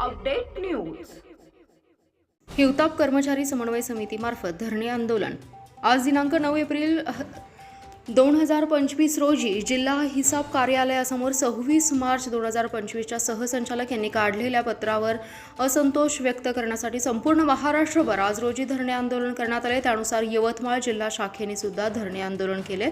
Update news. हिवताप कर्मचारी समन्वय समितीमार्फत धरणे आंदोलन. आज दिनांक नऊ एप्रिल दोन हजार पंचवीस रोजी जिल्हा हिसाब कार्यालयासमोर सव्वीस मार्च दोन हजार पंचवीसच्या सहसंचालक यांनी काढलेल्या पत्रावर असंतोष व्यक्त करण्यासाठी संपूर्ण महाराष्ट्रभर आज रोजी धरणे आंदोलन करण्यात आले. त्यानुसार यवतमाळ जिल्हा शाखेने सुद्धा धरणे आंदोलन केले.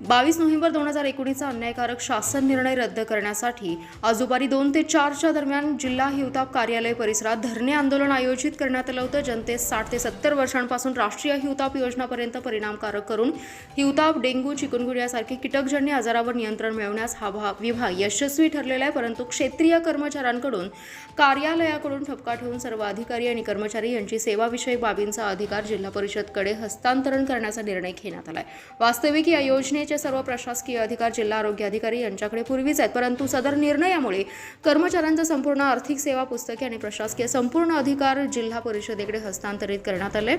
बावीस नोव्हेंबर दोन हजार एकोणीसचा अन्यायकारक शासन निर्णय रद्द करण्यासाठी आज दुपारी दोन ते चारच्या दरम्यान जिल्हा हिवताप कार्यालय परिसरात धरणे आंदोलन आयोजित करण्यात आलं होतं. जनतेस साठ ते सत्तर वर्षांपासून राष्ट्रीय हिवताप योजनापर्यंत परिणामकारक करून हिवताप डेंग्यू चिकनगुनिया कीटकजन्य आजारावर नियंत्रण मिळवण्यास हा भा- विभाग यशस्वी ठरलेला आहे परंतु क्षेत्रीय कर्मचाऱ्यांकडून कार्यालयाकडून ठपका ठेवून सर्व अधिकारी आणि कर्मचारी यांची सेवाविषयक बाबींचा अधिकार जिल्हा परिषदकडे हस्तांतरण करण्याचा निर्णय घेण्यात आला आहे वास्तविक या योजनेचे सर्व प्रशासकीय अधिकार जिल्हा आरोग्य अधिकारी यांच्याकडे पूर्वीच आहेत परंतु सदर निर्णयामुळे कर्मचाऱ्यांचा संपूर्ण आर्थिक सेवा पुस्तके आणि प्रशासकीय संपूर्ण अधिकार जिल्हा परिषदेकडे हस्तांतरित करण्यात आले.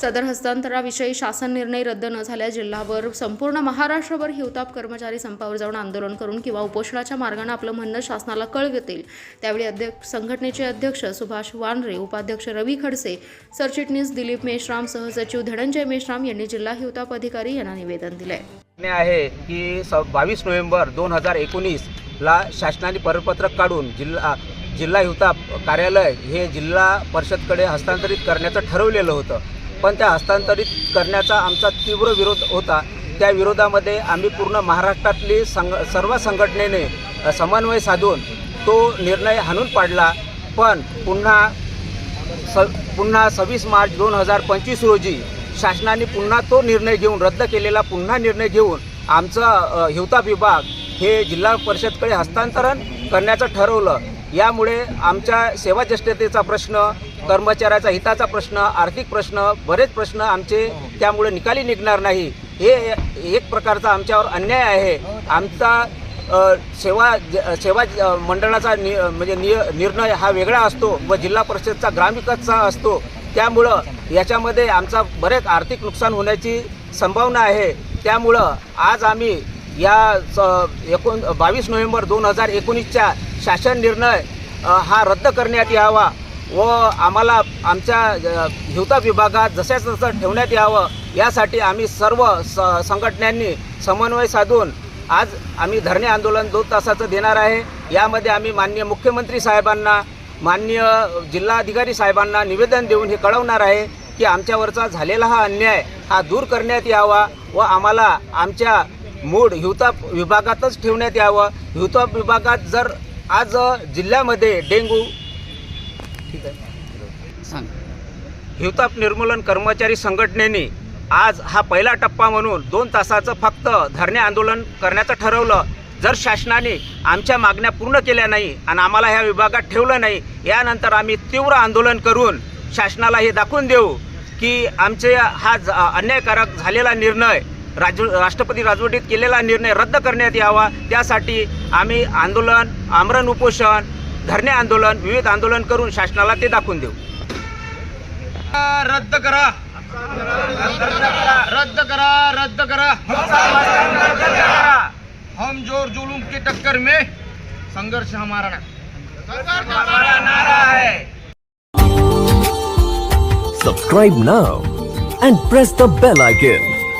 सदर हस्तांतराविषयी शासन निर्णय रद्द न झाल्यास जिल्हाभर संपूर्ण महाराष्ट्रभर हिवताप कर्मचारी संपावर जाऊन आंदोलन करून किंवा उपोषणाच्या मार्गाने आपलं म्हणणं शासनाला कळवतील. त्यावेळी अध्यक्ष संघटनेचे अध्यक्ष सुभाष वानरे उपाध्यक्ष रवी खडसे सरचिटणीस दिलीप मेश्राम सहसचिव धनंजय मेश्राम यांनी जिल्हा हिवताप अधिकारी यांना निवेदन दिले आहे की स बावीस नोव्हेंबर दोन हजार एकोणीसला शासनाने परिपत्रक काढून जिल्हा जिल्हा हिवताप कार्यालय हे जिल्हा परिषदकडे हस्तांतरित करण्याचं ठरवलेलं होतं. पण त्या हस्तांतरित करण्याचा आमचा तीव्र विरोध होता. त्या विरोधामध्ये आम्ही पूर्ण महाराष्ट्रातली संघ सर्व संघटनेने समन्वय साधून तो निर्णय हाणून पाडला. पण पुन्हा स पुन्हा सव्वीस मार्च दोन हजार पंचवीस रोजी शासनाने पुन्हा तो निर्णय घेऊन रद्द केलेला पुन्हा निर्णय घेऊन आमचा हिवता विभाग हे जिल्हा परिषदकडे हस्तांतरण करण्याचं ठरवलं. यामुळे आमच्या सेवाज्येष्ठतेचा प्रश्न कर्मचाऱ्याचा हिताचा प्रश्न आर्थिक प्रश्न बरेच प्रश्न आमचे त्यामुळे निकाली निघणार नाही. हे एक प्रकारचा आमच्यावर अन्याय आहे. आमचा सेवा ज- सेवा मंडळाचा नि म्हणजे निय निर्णय हा वेगळा असतो व जिल्हा परिषदचा ग्रामविकासचा असतो. त्यामुळं याच्यामध्ये आमचा बरेच आर्थिक नुकसान होण्याची संभावना आहे. त्यामुळं आज आम्ही या स- एकोण बावीस नोव्हेंबर दोन हजार एकोणीसच्या शासन निर्णय हा रद्द करण्यात यावा व आम्हाला आमच्या अ, हिवता विभागात जशाच तसं ठेवण्यात यावं यासाठी आम्ही सर्व स संघटनांनी समन्वय साधून आज आम्ही धरणे आंदोलन दोन तासाचं देणार आहे. यामध्ये आम्ही माननीय मुख्यमंत्री साहेबांना माननीय जिल्हाधिकारी साहेबांना निवेदन देऊन हे कळवणार आहे की आमच्यावरचा झालेला हा अन्याय हा दूर करण्यात यावा व आम्हाला आमच्या मूळ हिवताप विभागातच ठेवण्यात यावं. हिवताप विभागात जर आज जिल्ह्यामध्ये डेंग्यू ठीक आहे. सांग. हिवताप निर्मूलन कर्मचारी संघटनेने आज हा पहिला टप्पा म्हणून दोन तासाचं फक्त धरणे आंदोलन करण्याचं ठरवलं. जर शासनाने आमच्या मागण्या पूर्ण केल्या नाही आणि आम्हाला ह्या विभागात ठेवलं नाही यानंतर आम्ही तीव्र आंदोलन करून शासनाला हे दाखवून देऊ की आमचे हा अन्यायकारक झालेला निर्णय राज राष्ट्रपती राजवटीत केलेला निर्णय रद्द करण्यात यावा. त्यासाठी आम्ही आंदोलन आमरण उपोषण धरणे आंदोलन विविध आंदोलन करून शासनाला ते दाखवून देऊ. रद्द करा. रद्द करा रद्द करा. हम जोर जुलूम की टक्कर में संघर्ष हमारा ना Subscribe now and press the bell icon.